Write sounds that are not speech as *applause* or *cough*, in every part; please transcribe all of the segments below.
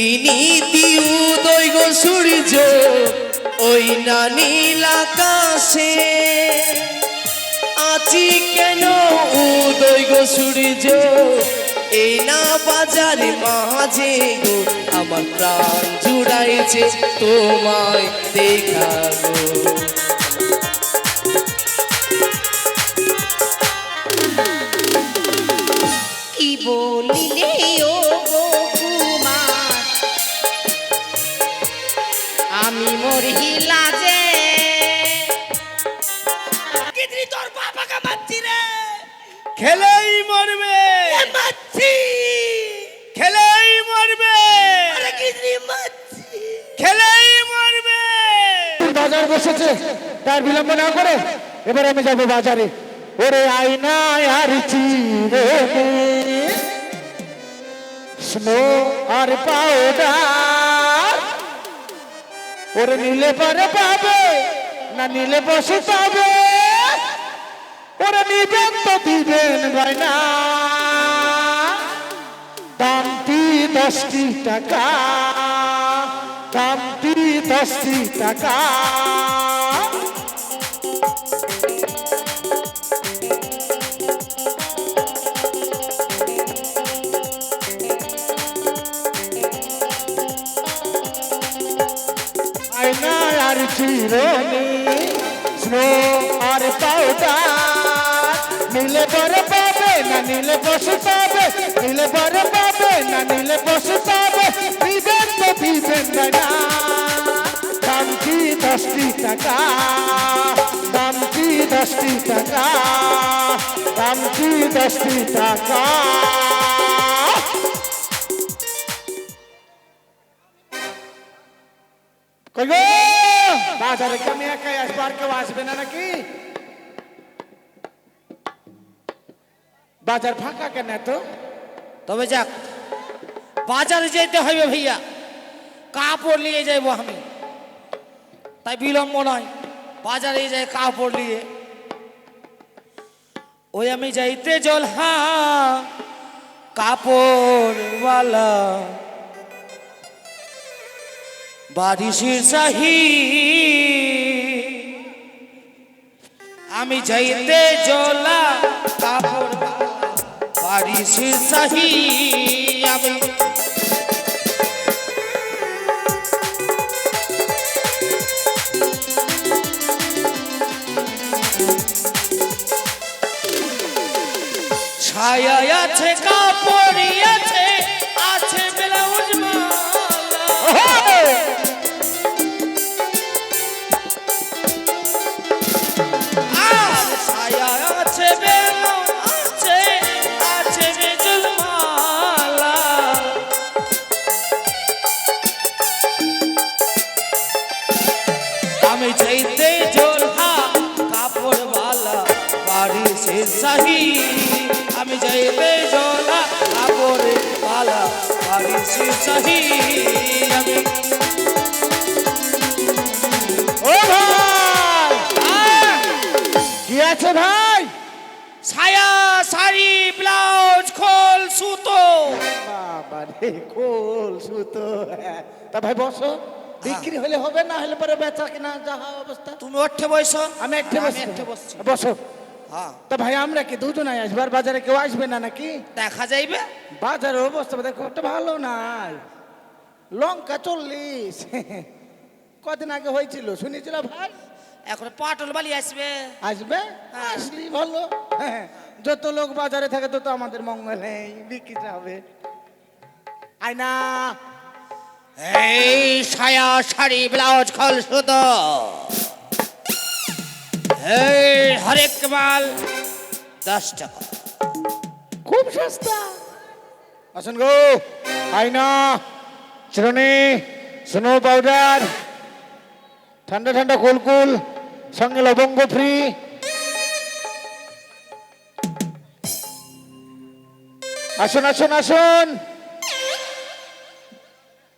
নীতি উদয় গো সূর্য, ওই না নীল আকাশে। আছি কেন উদয় গো সূর্য? এই না বাজারে মাঝে গো, আমার প্রাণ জুড়াইছে তোমায় দেখা গো খেলেই মরবে। এ মারছি খেলেই মরবে। খেলেই মরবে। বাজার বসেছে তার বিলম্ব না করে এবার আমি যাব বাজারে। ওরে আয়নায় আর চিরে স্নো আর পাউডার ওরে নিলে পরে পাবে না নিলে বসে পাবে। ওরে নিবেন তো দিবেন গয়না। দামটি দশটি টাকা, দামটি দশটি টাকা। আর চিরনি স্নো আর পাউডার নীলে পরে পাবে, না নিলে বসে পাবে। নিলে পরে পাবে, না নিলে বসে পাবে। দিবেন তো দিবেন না। দাম কি দশটি টাকা? দাম কি দশটি টাকা? দাম কি দশটি টাকা? বাজার ফাঁকা কেন তো তবে যাক, বাজারে যেতে হবে ভাইয়া। কাপড় নিয়ে যাইবো আমি। তাই বিলম্ব নয়, বাজারে যাই কাপড় নিয়ে। ওই আমি যাইতে জল হা কাপড়ওয়ালা। বারিশের সাহি আমি যাইতে জলা কাপড় বারিশের সাহি আমি ছায়া আছে কাপড় সাহি আমি জোরহা কাপড় वाला বাড়ি সে সাহি আমি। ও ভাই! কি আছে ভাই? ছায়া শাড়ি ব্লাউজ খোল সুতো। বাবা রে খোল সুতো। তা ভাই বসো। বিক্রি হলে হবে না হলে পরে বেচা কিনা যাহা অবস্থা। তুমি ওঠে বসো। আমি বসছি। বসো। হ্যাঁ তা ভাই আমরা কি দুজনাই আসবার? বাজারে কেউ আসবে না নাকি? দেখা যাইবে। বাজারের অবস্থা দেখো একটা ভালো নাই। লঙ্কা চল্লিশ। *laughs* কদিন আগে হয়েছিল শুনেছিল ভাই? এখন পাটল বালি আসবে। আসবে? আসলি ভালো। হ্যাঁ, *laughs* যত লোক বাজারে থাকে তত আমাদের মঙ্গল নেই বিক্রিটা হবে। আয়না। এই ছায়া শাড়ি ব্লাউজ খোল সুতো। হরেক মাল দশ টাকা। খুব সস্তা। আসুন গো আয়না চিরনি স্নো পাউডার ঠান্ডা ঠান্ডা কুলকুল সঙ্গে লবঙ্গ ফ্রি। আসুন আসুন আসুন।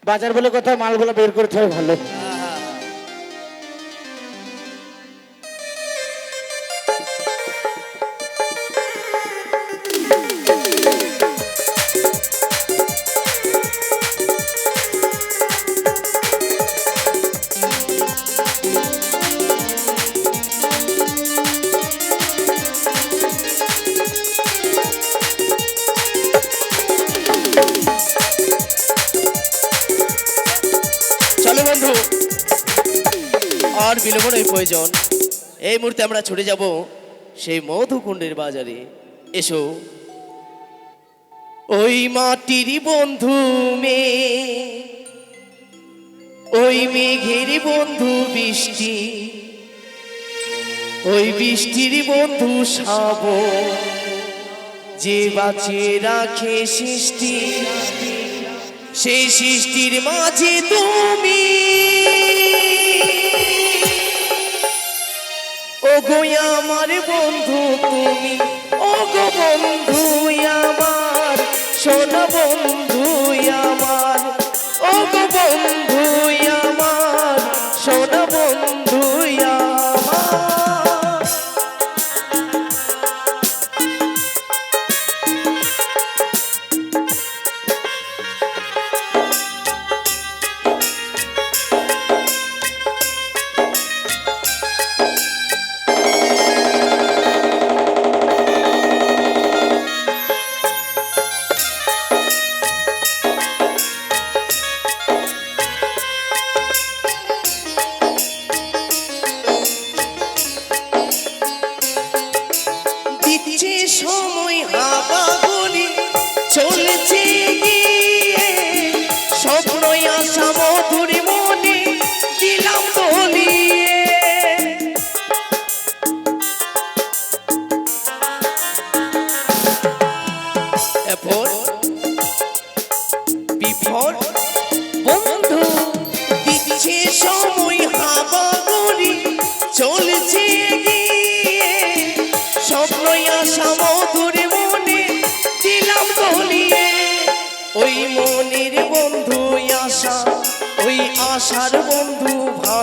বাজার বলে কথা মালগুলো বের করতে হবে ভালো। আর প্রয়োজন। এই মুহূর্তে আমরা ছুটে যাব সেই মধুকুণ্ডের বাজারে। এসো। ওই মাটির বন্ধু মেয়ে ওই মেঘের বন্ধু বৃষ্টি, ওই বৃষ্টির বন্ধু সাব যে বাঁচিয়ে রাখে সৃষ্টি, সেই সৃষ্টির মাঝে তুমি। গো আমার বন্ধু তুমি ও গো বন্ধু আমার সোনা বন্ধু আমার ও গো বন্ধু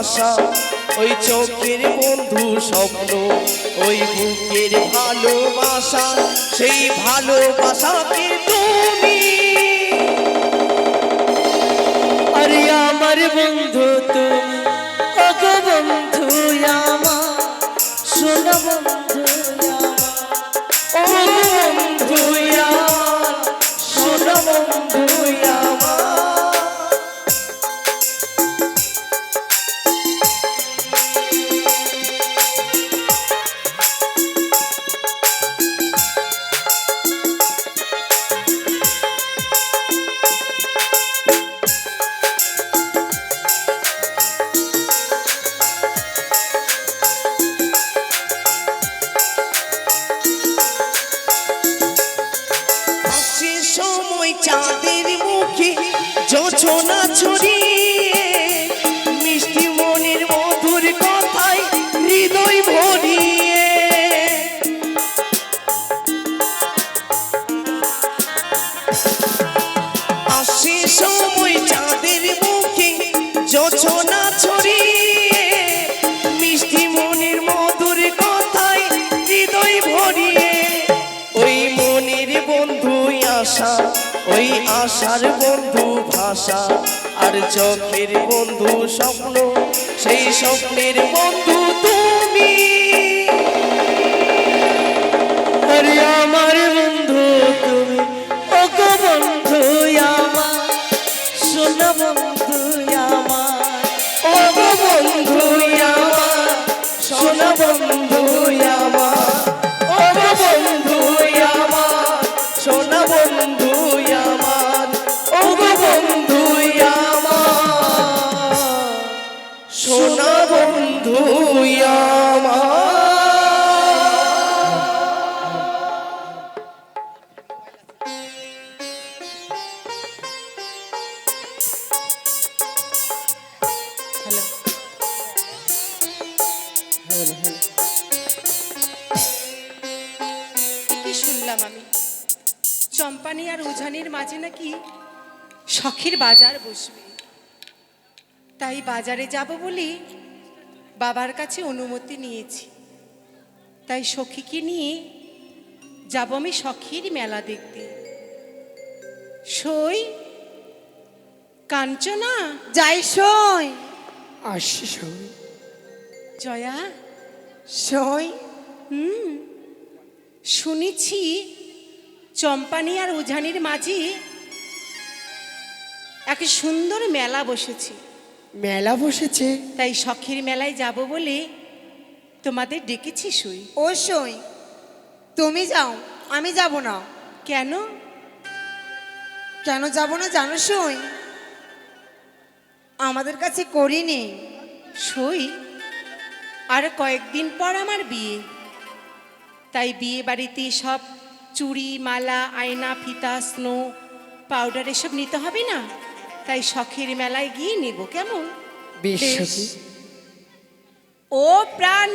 ভাষা ওই চোখের বন্ধু স্বপ্ন, ওই বুকের ভালোবাসা, সেই ভালোবাসাকে তুমি? আরে আমার বন্ধু তুমি বন্ধু আমার শোনো বন্ধু বন্ধু শোনো বন্ধু আমার। আশার বন্ধু ভাষা আর চোখের বন্ধু স্বপ্ন সেই স্বপ্নের বন্ধু তুমি। আমার আমার বাজার বসবে। তাই বাজারে যাব বলি বাবার কাছে অনুমতি নিয়েছি। তাই সখীকে নিয়ে যাব আমি সখীর মেলা দেখতে। সই কাঞ্চনা যাই সই। আসি সই। জয়া সই? হুম শুনেছি চম্পানি আর উঝানির মাঝে এক সুন্দর মেলা বসেছে। মেলা বসেছে? তাই শখের মেলায় যাব বলে তোমাদের ডেকেছি শুই ও সই তুমি যাও আমি যাব না। কেন? কেন যাব না জানো সই? আমাদের কাছে করি নেই সই? আর কয়েকদিন পর আমার বিয়ে। তাই বিয়ে বাড়িতে সব চুড়ি মালা আয়না ফিতা স্নো পাউডার এসব নিতে হবে না? তাই শখের মেলায় গিয়ে নেব কেমন বেশ। ও প্রাণ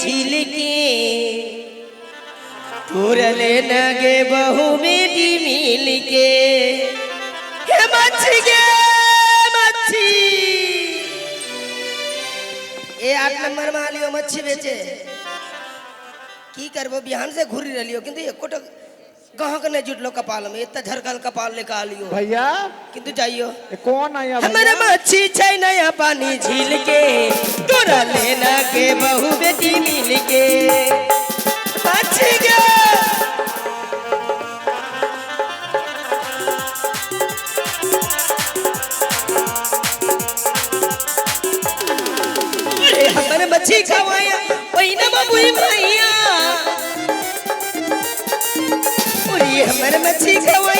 ঝিলকে। পুরলে নগে বহু বেটি মিলকে। হে মাছি গে, মাছি। এ আট নম্বর মালিও মচ্ছি বেচে। কি করব, বিহান সে ঘুরি রলিও, কিন্তু একোটা गहक ने जुटलो कपाल में? इतना झरकल कपाल लेके आलियो भैया। किंतु जाइयो। कौन आया हमारे मच्छी छै नया पानी झील के। तोरा लेना के बहु बेटी मिल के। मच्छी के अरे हमारे मच्छी खवाया। वही ना बाबूई भैया अरे हमारे मच्छी खवाया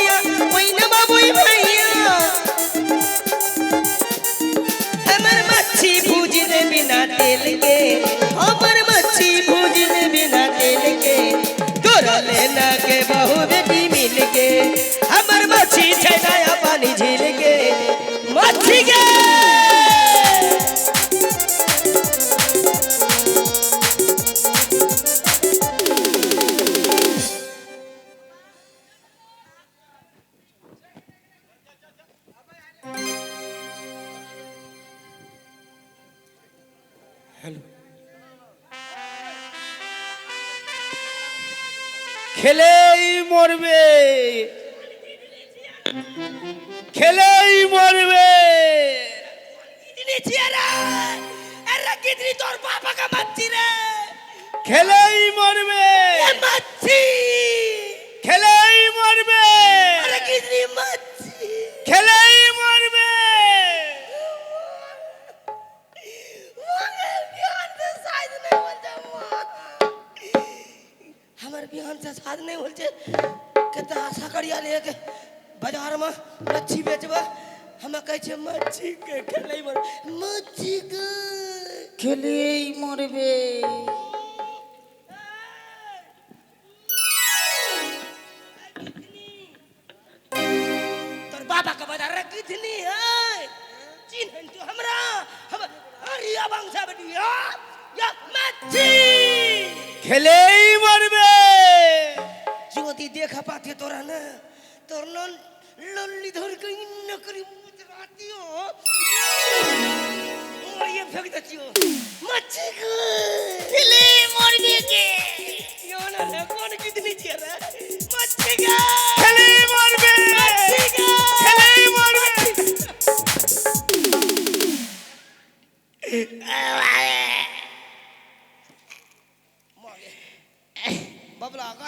খেলেই মরবে মারছি খেলেই মরবে খেলেই মরবে हमारे बिहान से साथ नहीं बोल छे कहते आशा करिया ले के बाजार में मच्छी बेचबा हम कहे छे मच्छी के खेले मर मच्छी के খেলেই মরবে খেলেই মারবে। যদি দেখা পাতে তোরা না? তোর লল্লি ধরকে ইন্ন করি রাতিও ওয়ে ফেক দাচিও মাছি গো। খেলে মরবে কে? ইওনা না কোন কিদনি চেরা গো। খেলে মরবে। গো। খেলে মরবে।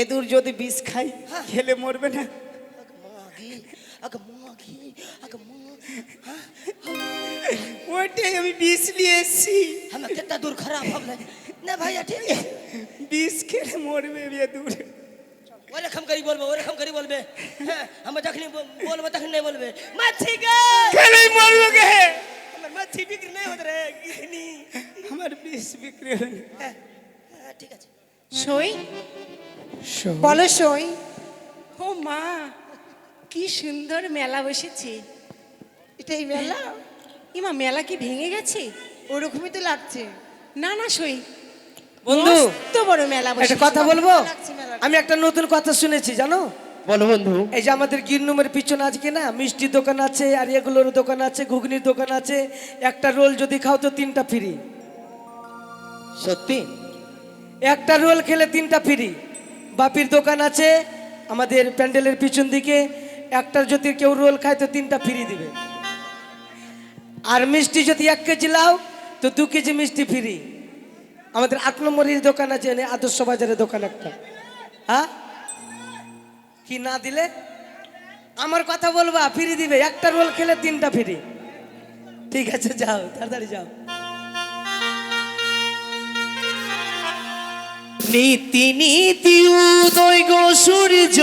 এদুর যদি বিষ খাই, খেলে মরবে না। ওইটাই আমি বিষ নিয়ে এসছি। দূর খারাপ হবে না ভাইয়া বিষ খেলে মরবে এদুর। ওরকম করি বলবে ওরকম করি বলবে আমরা যখন বলব তখন নাই বলবে মাছি খেলে মরবে গে মাছি বিক্রি নাই হতে রে আমার বিষ বিক্রি হয়নি। ঠিক আছে সই? বলো সই। ও মা কি সুন্দর মেলা বসেছে। এটাই মেলা? ইমা মেলা কি ভেঙে গেছে? ওরকমই তো লাগছে। না না সই। বন্ধু তো বড় মেলা বসে একটা কথা বলব? আমি একটা নতুন কথা শুনেছি জানো? বলো বন্ধু। এই যে আমাদের গিরনুমের পিছনে আজকে না মিষ্টির দোকান আছে আর এগুলোর দোকান আছে ঘুগনির দোকান আছে একটা রোল যদি খাও তো তিনটা ফ্রি। সত্যি? একটা রোল খেলে তিনটা ফ্রি। বাপির দোকান আছে, আমাদের প্যান্ডেলের পিছন দিকে, একটার যদি কেউ রোল খায় তো তিনটা ফ্রি দিবে। আর মিষ্টি যদি এক কেজি লাও, তো দু কেজি মিষ্টি ফ্রি। আমাদের আট নম্বরের দোকান আছে আদর্শ বাজারের দোকান একটা। হ্যাঁ? কি না দিলে? আমার কথা বলবা ফ্রি দিবে। একটা রোল খেলে তিনটা ফ্রি। ঠিক আছে, যাও, তাড়াতাড়ি যাও। নীতি নীতি উদয় গো সূর্য।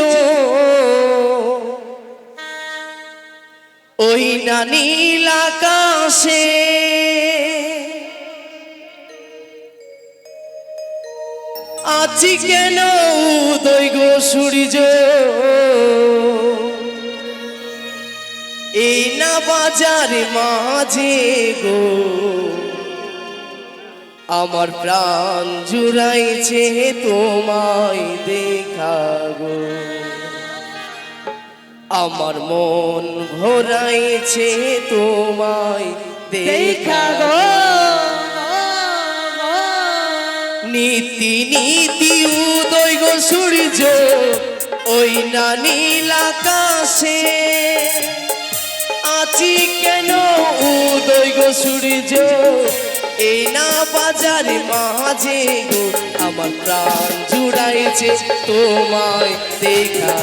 ওই না নীল আকাশে। আছি কেন উদয় গো সূর্য? এই না বাজার মাঝে গো। আমার প্রাণ জুড়াইছে তোমায় দেখা গো। আমার মন ভরাইছে তোমায় দেখা গো। নীতি নীতি উদয় গো সূর্য, ওই না নীল আকাশে। আছি কেন উদয় গো সূর্য? এই না বাজারে মাঝে গো আমার প্রাণ জুড়াইছে তোমায় দেখা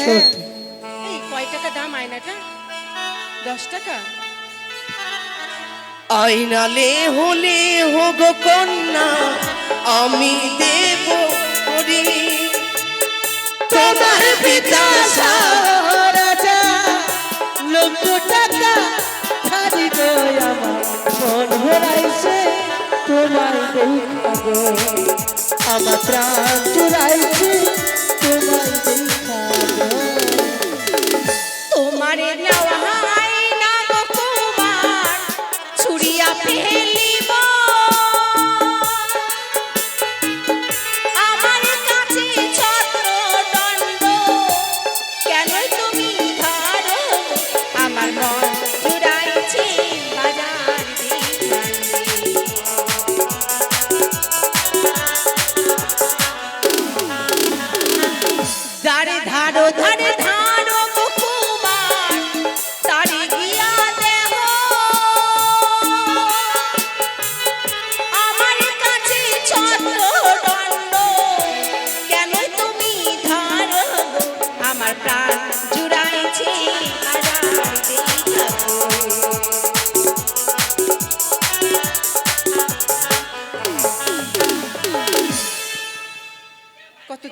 না হ্যাঁ। এই কয় টাকা দাম আয়নাটা? দশ টাকা? আইনালে হলে হোগ কন্যা আমি দেব করি তোমার পিতা রাজা লক্ষ টাকা খালি গো আমার। মন ভরাইছে তোমার দেখাবো আমার প্রাণ চুরাইছে তোমারে নেওয়া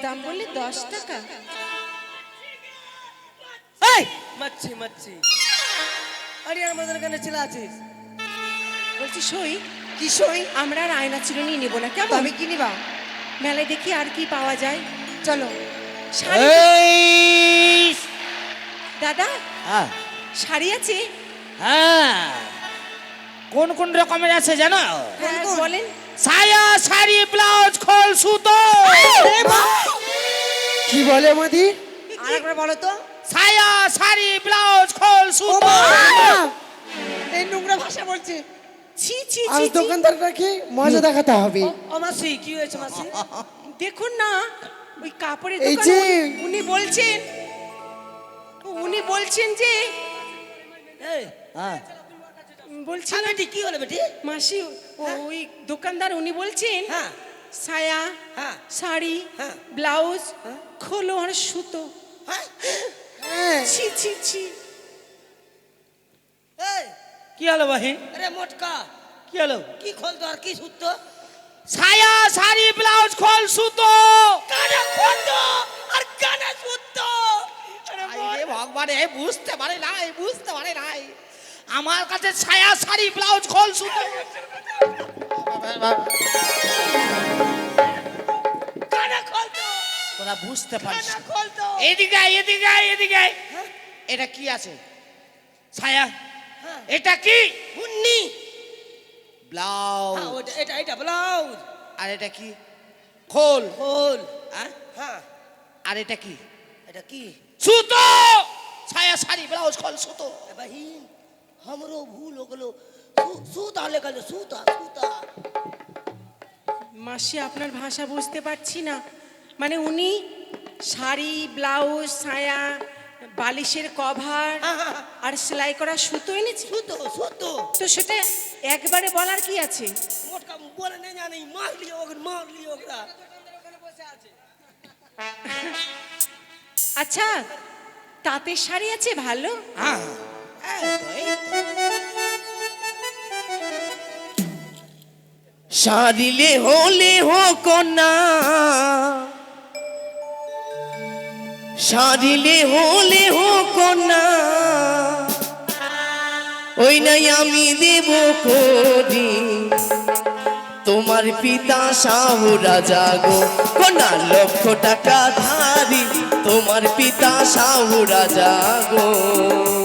দাম বললে দশ টাকা। এই! মাচ্ছি মাচ্ছি। আরে আমাদের এখানে ছিল আছিস? বলছি সই। কি সই? আমরা আর আয়না চিরুনি নেব না। কেমন? তবে কি নিবা? মেলায় দেখি আর কি পাওয়া যায়। চলো। শাড়ি দাদা হ্যাঁ। শাড়ি আছে? হ্যাঁ। কোন কোন রকমের আছে জানো? হ্যাঁ বলেন। সায়া শাড়ি ব্লাউজ খোল সুতো। কি বলে মাদি? আরেকবার বলো তো। সায়া শাড়ি ব্লাউজ খোল সুতো। এই নোংরা ভাষা বলছে। ছি ছি আজ ছি। ছি। মজা দেখাতে হবে। ও মাসি কি হয়েছে মাসি? দেখুন না ওই কাপড়ের এই দোকানে যে- উনি- উনি বলছেন উনি বলছেন যে এই হ্যাঁ। বলছেন বেটি কি হলো বেটি? মাসি ওই দোকানদার উনি বলছেন হ্যাঁ। সায়া হ্যাঁ। শাড়ি হ্যাঁ। ব্লাউজ খোলো আর সুতো। হ্যাঁ। ছি ছি ছি। এই। কি হলো বাহিন? আরে মোটকা। কি হলো? কি খোলতো আর কি সুত্ত সায়া শাড়ি ব্লাউজ খোল সুতো। কানে খোলতো আর কানে সুত্ত আরে ভগবান এই বুঝতে পারে নাই বুঝতে পারে নাই। আমার কাছে ছায়া শাড়ি ব্লাউজ খোল সুতো। তোরা বুঝতে পারছিস এদিকে এদিকে এদিকে হ্যাঁ। এটা কি আছে? ছায়া। হ্যাঁ। এটা কি? হুন্নি ব্লাউজ। হ্যাঁ, এটা এটা ব্লাউজ। আর এটা কি? খোল। খোল। হ্যাঁ। আর এটা কি? এটা কি? সুতো! ছায়া শাড়ি ব্লাউজ খোল সুতো। ভাই हमरो भूल हो गलो सू- सूता लेकर सूता सूता মাসি আপনার ভাষা বুঝতে পারছি না মানে উনি শাড়ি ব্লাউজ ছায়া বালিশের কভার আর সেলাই করা সুতো এনেছে सूतो सूतो তো সেটা একবারে বলার কি আছে मोटका बोले नहीं जाने मार लियो ओकरा मार लियो ओकरा আচ্ছা তাঁতের শাড়ি আছে ভালো হ্যাঁ এই তো, এই তো। সারিলে হলে হোক না। সারিলে হলে হোক না। ওই নাই আমি দেব করি। তোমার পিতা শাহ রাজা গো। কোনা লক্ষ টাকা ধারি। তোমার পিতা শাহ রাজা গো।